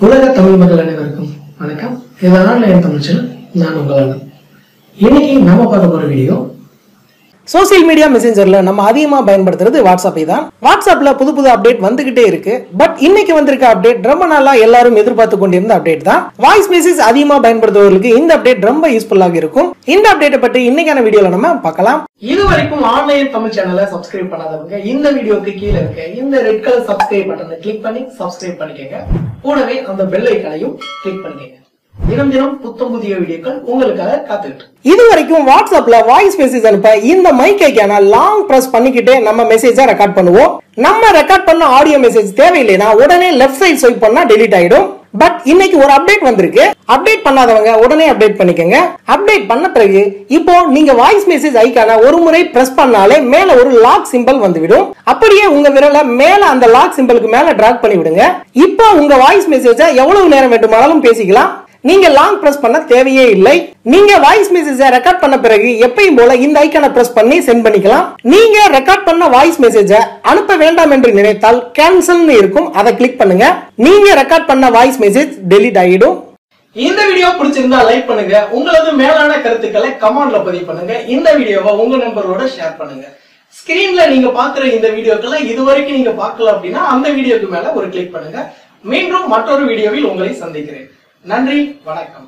உலக தமிழ் மக்கள் அனைவருக்கும் வணக்கம். இதனால் என் தமிழ் நான் உங்களான இன்னைக்கு நம்ம பார்க்க போற வீடியோ சோசியல் மீடியா மெசேஞ்சர்ல நம்ம அதிகமா பயன்படுத்துறது வாட்ஸ்அப்பை தான். வாட்ஸ்அப்ல புது புது அப்டேட் வந்துகிட்டே இருக்கு. பட் இன்னைக்கு வந்திருக்க அப்டேட் ரொம்ப நாளா எல்லாரும் எதிர்பார்த்து கொண்டிருந்த அப்டேட் தான். வாய்ஸ் மெசேஜ் அதிகமா பயன்படுத்துவவர்களுக்கு இந்த அப்டேட் ரொம்ப யூஸ்ஃபுல்லாக இருக்கும். இந்த அப்டேட்டை பற்றி இன்னைக்கான வீடியோல நம்ம பார்க்கலாம். இது வரைக்கும் ஆன்லைன் தமிழ் சேனலை சப்ஸ்கிரைப் பண்ணாதவங்க இந்த வீடியோக்கு கீழே இருக்க இந்த ரெட் கலர் சப்ஸ்கிரைப் பட்டனை கிளிக் பண்ணி சப்ஸ்கிரைப் பண்ணிக்கங்க. கூடவே அந்த பெல் ஐக்கனையும் கிளிக் பண்ணிக்கங்க. தினம் தினம் புத்தம் புதிய வீடியோக்கள் உங்களுக்காக காத்துக்கிட்டு இது வரைக்கும் வாட்ஸ்அப்ல வாய்ஸ் மெசேஜ் அனுப்ப இந்த மைக் ஐக்கான லாங் பிரஸ் பண்ணிக்கிட்டே நம்ம மெசேஜை ரெக்கார்ட் பண்ணுவோம். நம்ம ரெக்கார்ட் பண்ண ஆடியோ மெசேஜ் தேவையில்லைனா உடனே லெஃப்ட் சைடு ஸ்வைப் பண்ணா டெலிட் ஆயிடும். பட் இன்னைக்கு ஒரு அப்டேட் வந்திருக்கு. அப்டேட் பண்ணாதவங்க உடனே அப்டேட் பண்ணிக்கங்க. அப்டேட் பண்ண பிறகு இப்போ நீங்க வாய்ஸ் மெசேஜ் ஐக்கான ஒரு முறை பிரஸ் பண்ணாலே மேல ஒரு லாக் சிம்பல் வந்துவிடும். அப்படியே உங்க விரல மேல அந்த லாக் சிம்பலுக்கு மேல டிராக் பண்ணி விடுங்க இப்போ உங்க வாய்ஸ் மெசேஜை எவ்வளவு நேரம் வேண்டுமானாலும் பேசிக்கலாம். நீங்க லாங் பிரஸ் பண்ண தேவையே இல்லை. நீங்க வாய்ஸ் மெசேஜ ரெக்கார்ட் பண்ண பிறகு எப்பயும் போல இந்த ஐக்கனை பிரஸ் பண்ணி சென்ட் பண்ணிக்கலாம். நீங்க ரெக்கார்ட் பண்ண வாய்ஸ் மெசேஜ அனுப்ப வேண்டாம் என்று நினைத்தால் கேன்சல்னு இருக்கும். அதை கிளிக் பண்ணுங்க. நீங்க ரெக்கார்ட் பண்ண வாய்ஸ் மெசேஜ் டெலிட் ஆகிடும் இந்த வீடியோ பிடிச்சிருந்தா லைக் பண்ணுங்க. உங்களது மேலான கருத்துக்களை கமெண்ட்ல பதிவு பண்ணுங்க. இந்த வீடியோவை உங்க நண்பர்களோட ஷேர் பண்ணுங்க. ஸ்கிரீன்ல நீங்க பாக்குற இந்த வீடியோக்களை இது வரைக்கும் நீங்க பார்க்கல அப்படின்னா அந்த வீடியோக்கு மேல ஒரு கிளிக் பண்ணுங்க. மீண்டும் மற்றொரு வீடியோவில் உங்களை சந்திக்கிறேன். நன்றி வணக்கம்.